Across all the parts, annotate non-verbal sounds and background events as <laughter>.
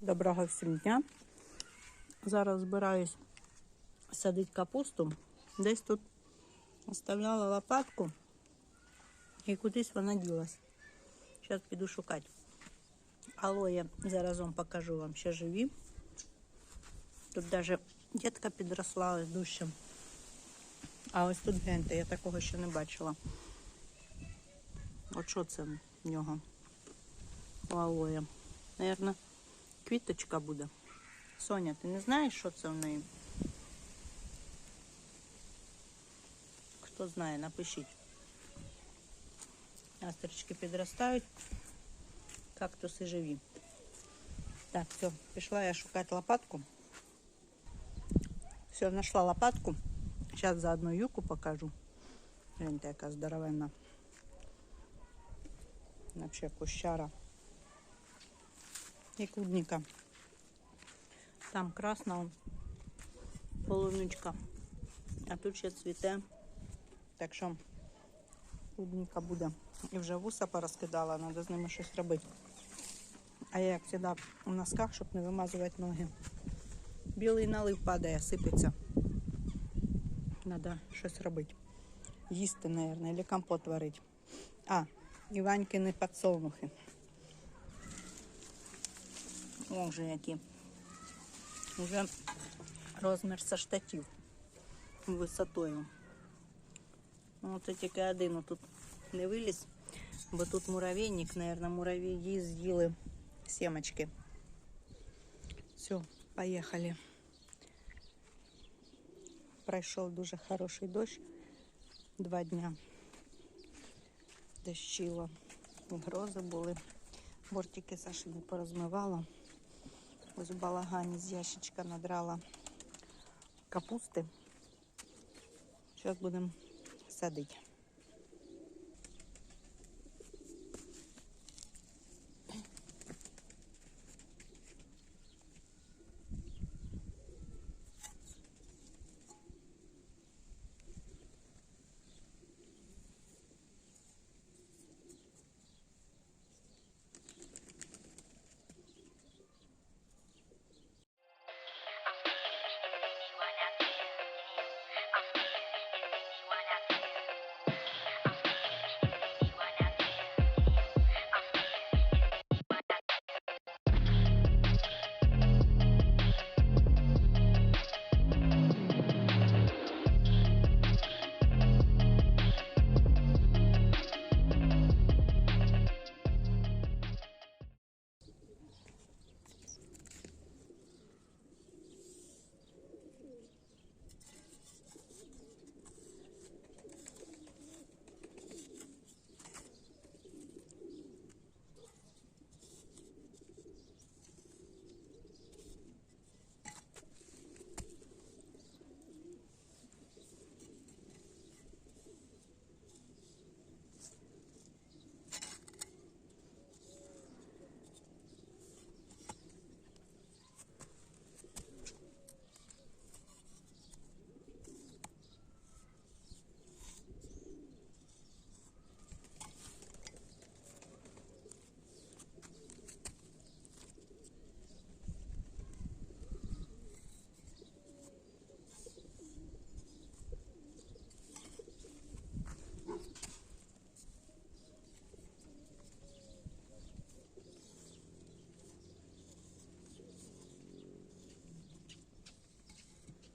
Доброго всім дня. Зараз збираюсь садити капусту. Десь тут оставляла лопатку і кудись вона ділась. Зараз піду шукати. Алоє заразом покажу вам ще живі. Тут навіть дітка підросла з дужчим. А ось тут гляньте, я такого ще не бачила. От що це в нього? У алоє. Наверно, квіточка буде. Соня, ти не знаєш, що це в неї? Хто знає, напишіть. Астрочки підростають, кактуси живі. Так, все, пішла я шукати лопатку. Все, знайшла лопатку. Зараз заодно юку покажу. Гляньте, яка здоровенна. Вообще кущара. І клубника. Там красна он, полуничка. А тут ще цвіте. Так що клубника буде. І вже вуса порозкидала, треба з ними щось робити. А я, як завжди, у носках, щоб не вимазувати ноги. Білий налив падає, сипеться. Треба щось робити. Їсти, мабуть, або компот варити. А, Іванькини подсолнухи. О, вже які. Вже розмір со штатів висотою. Ну, це тільки один тут не виліз, бо тут муравейник, мабуть, муравії з'їли семечки. Все, поїхали. Пройшов дуже хороший дощ. Два дня дощило. Грози були. Бортики Саші не порозмивала. Ось в балагані з ящичка надрала капусти. Зараз будемо садити.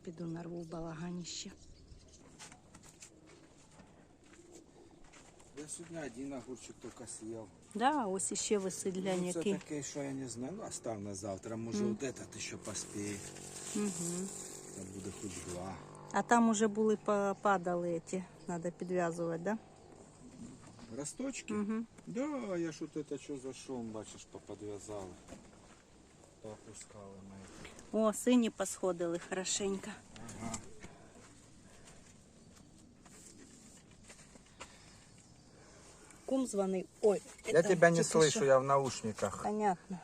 Піду нарву в балаганіще. Я сьогодні один огурчик тільки съел. Да, ось іще висить глянь, Ну, це який. таке, що я не знаю. Ну, остав на завтра. Може, от этот ще поспіє. Угу. Там буде хоч два. А там уже були попадали ці, треба підв'язувати, да? Росточки? Угу. Да, я ж от это що зайшов, бачиш, поподв'язали. Попускали ми. О, сині посходили хорошенько. Ага. Кум дзвонив. Ой, Я это тебя не тільки слышу, що. я в наушниках. Понятно.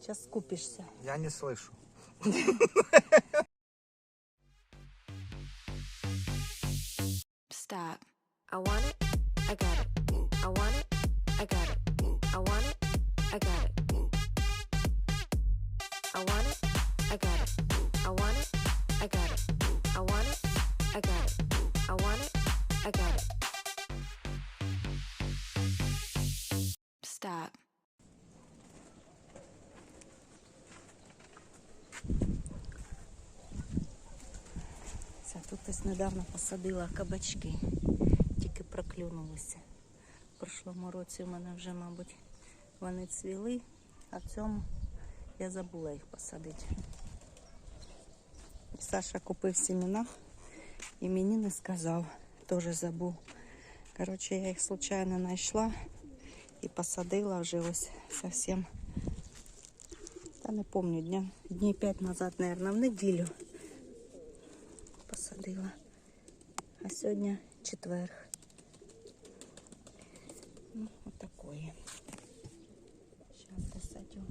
Сейчас скупишься. Я не слышу. <laughs> I got it. Stop. Це тут ось недавно посадила кабачки. Тільки проклюнулися. В прошлому році у мене вже, мабуть, вони цвіли, а в цьому я забула їх посадити. Саша купив семена і мені не сказав, теж забув. Коротше, я їх случайно знайшла і посадила вже ось зовсім. Та не пам'ятаю, дня, днів 5 назад, мабуть, в неділю посадила. А сьогодні четверг. Ну, вот такое. Сейчас досадю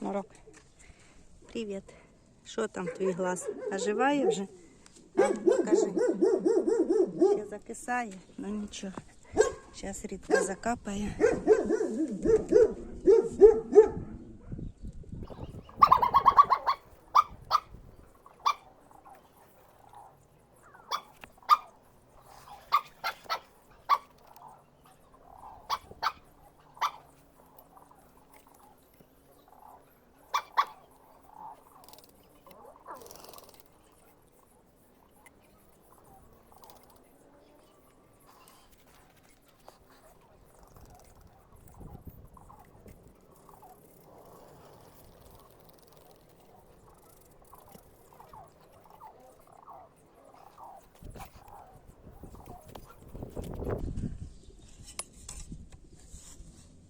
Шнурок. Привіт. Що там твій глаз? Оживає вже? А, покажи. Ще закисає, ну нічого. Зараз рідка закапає.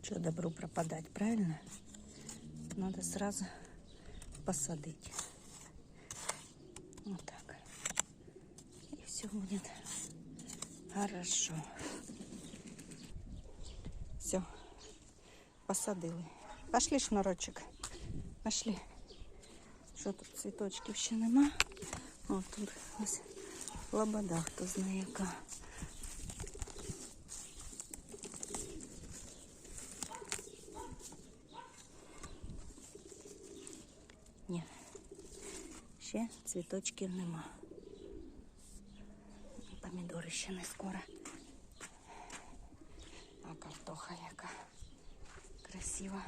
Что добру пропадать, правильно? Надо сразу посадить. Вот так. И все будет хорошо. Все. Посадили. Пошли, шнурочек. Пошли. Що тут цвіточків ще нема? О, тут ось лобода, хто знає яка. Ще цвіточків нема. Помідори ще не скоро. А картоха яка красива.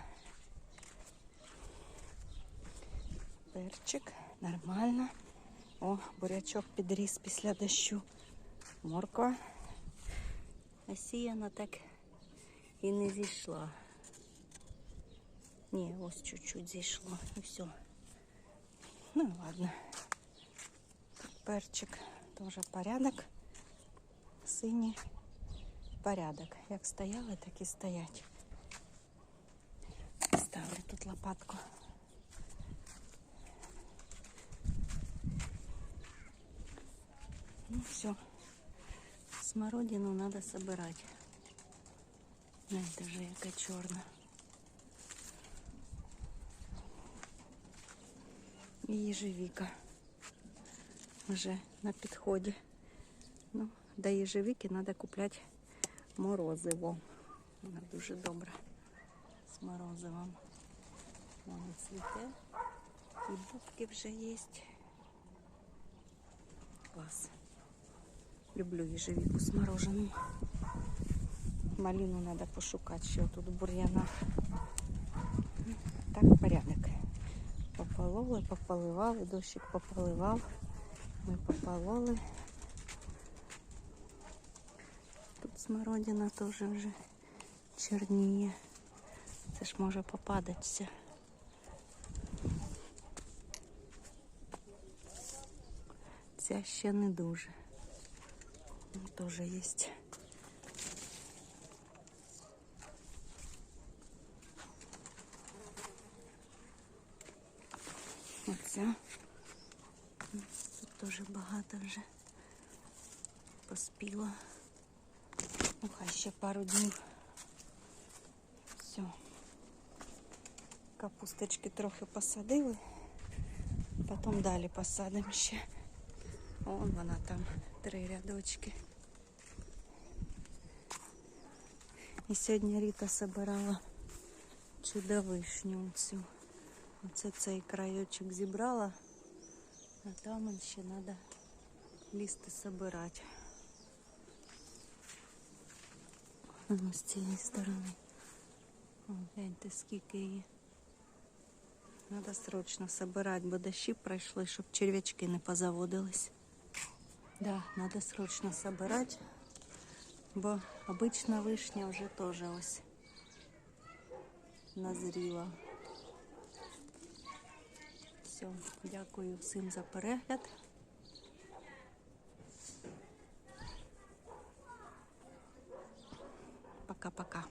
Перчик, нормально. О, бурячок підріс після дощу. Морква. Осіяна так і не зійшла. Ні, ось чуть-чуть зійшло. І все. Ну ладно. Тут перчик теж порядок. Синій порядок. Як стояли, так і стоять. Ставлю тут лопатку. Ну все. Смородину надо собирать. Знаєте вже яка чорна. І їжевіка вже на підході. Ну, до їжевіки треба купляти морозиво. Вона дуже добра з морозивом. Воно цвіте. І бубки вже є. Клас. Люблю ежевику з мороженим. Малину треба пошукати, що тут бур'яна. Так, Попололи, пополивали, дощик пополивав. Ми попололи. Тут смородина теж вже чорніє. Це ж може попадатися. Ця ще не дуже. Теж є. Оця. Тут теж багато вже поспіло. Ну, хай ще пару днів. Все. Капусточки трохи посадили. Потім далі посадимо ще. Вон вона там, три рядочки. І сьогодні Ріта збирала чудовишню цю. Оце цей краєчок зібрала, а там ще треба лізти збирати. А з цієї сторони. О, гляньте, скільки її. Треба срочно збирати, бо дощі пройшли, щоб черв'ячки не позаводились. Да, треба срочно збирати, бо обична вишня вже теж ось назріла. Все, дякую всім за перегляд. Пока-пока.